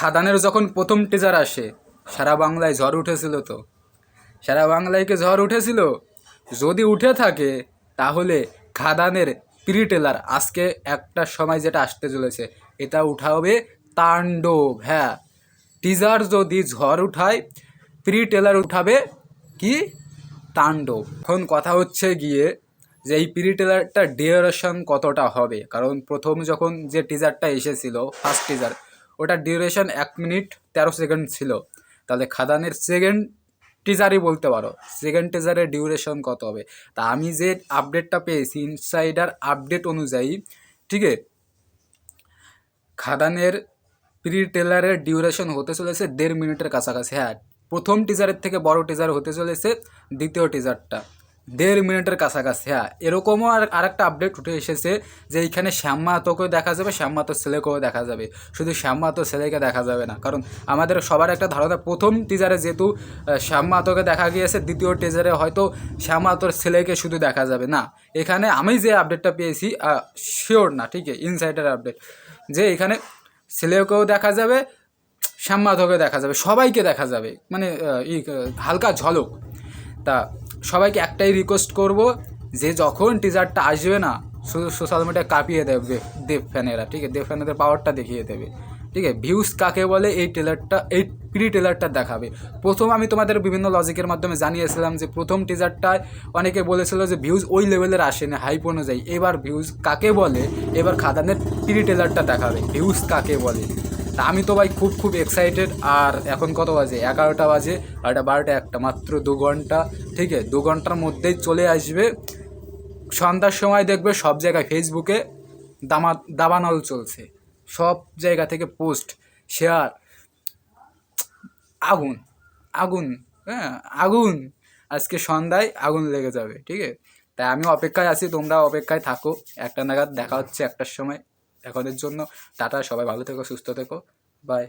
খাদানের যখন প্রথম টিজার আসে, সারা বাংলায় ঝড় উঠেছিল তো। সারা বাংলায় কি ঝড় উঠেছিল? যদি উঠে থাকে, তাহলে খাদানের প্রি টেলার আজকে একটা সময় যেটা আসতে চলেছে, এটা উঠাবে তাণ্ডব হ্যাঁ। টিজার যদি ঝড় উঠায় প্রি টেলার উঠাবে কি? তাণ্ডব। এখন কথা হচ্ছে গিয়ে যে এই প্রি টেলারটা ডিউরেশন কতটা হবে? কারণ প্রথম যখন যে টিজারটা এসেছিল ফার্স্ট টিজার ওটা ডিউরেশন এক মিনিট তেরো সেকেন্ড ছিল। তাহলে খাদানের সেকেন্ড টিজারই বলতে পারো সেকেন্ড টিজারের ডিউরেশন কত হবে? তা আমি যে আপডেটটা পেয়েছি ইনসাইডার আপডেট অনুযায়ী, ঠিক আছে? খাদানের প্রি টেলারের ডিউরেশন হতে চলেছে দেড় মিনিটের কাছাকাছি। হ্যাঁ প্রথম টিজারের থেকে বড় টিজার হতে চলেছে দ্বিতীয় টিজারটা দেড় মিনিটের কাছাকাছি হ্যাঁ। এরকমও আর, আরেকটা আপডেট উঠে এসেছে যে এইখানে শ্যামাতকেও দেখা যাবে শ্যামাতো ছেলেকেও দেখা যাবে। শুধু শ্যামাতো ছেলেকে দেখা যাবে না। কারণ আমাদের সবার একটা ধারণা, প্রথম টিজারে যেহেতু শ্যামাতকে দেখা গিয়েছে, দ্বিতীয় টিজারে হয়তো শ্যামাতোর ছেলেকে শুধু দেখা যাবে। না, এখানে আমি যে আপডেটটা পেয়েছি শিওর না ঠিক আছে ইনসাইডার আপডেট যে এখানে ছেলেকেও দেখা যাবে শ্যামাধকে দেখা যাবে, সবাইকে দেখা যাবে। মানে হালকা ঝলক। তা সবাইকে একটাই রিকোয়েস্ট করব, যে যখন টিজারটা আসবে না শুধু সোশ্যাল মিডিয়া কাঁপিয়ে দেবে দেব ফ্যানেরা, ঠিক আছে? দেব ফ্যানেদের পাওয়ারটা দেখিয়ে দেবে, ঠিক আছে? ভিউজ কাকে বলে? এই টেলারটা এই প্রি টেলারটা দেখাবে। প্রথম আমি তোমাদের বিভিন্ন লজিকের মাধ্যমে জানিয়েছিলাম যে প্রথম টিজারটায় অনেকে বলেছিল যে ভিউজ ওই লেভেলের আসেনি হাইপ অনুযায়ী। এবার ভিউজ কাকে বলে? এবার খাদানের প্রি টেলারটা দেখাবে ভিউজ কাকে বলে? তা আমি তো ভাই খুব খুব এক্সাইটেড আর এখন কত বাজে? এগারোটা বাজে, আর এটা বারোটা একটা, মাত্র দু ঘণ্টা। ঠিক আছে? দু ঘণ্টার মধ্যেই চলে আসবে। সন্ধ্যার সময় দেখবে সব জায়গায় ফেসবুকে দামা, দাবানল চলছে। সব জায়গা থেকে পোস্ট শেয়ার আগুন আগুন হ্যাঁ আগুন। আজকে সন্ধ্যায় আগুন লেগে যাবে, ঠিক আছে? তাই আমি অপেক্ষায় আছি তোমরা অপেক্ষায় থাকো। একটা নাগাদ দেখা হচ্ছে একটার সময়। এখনের জন্য। টাটা সবাই ভালো থেকো সুস্থ থেকো। বাই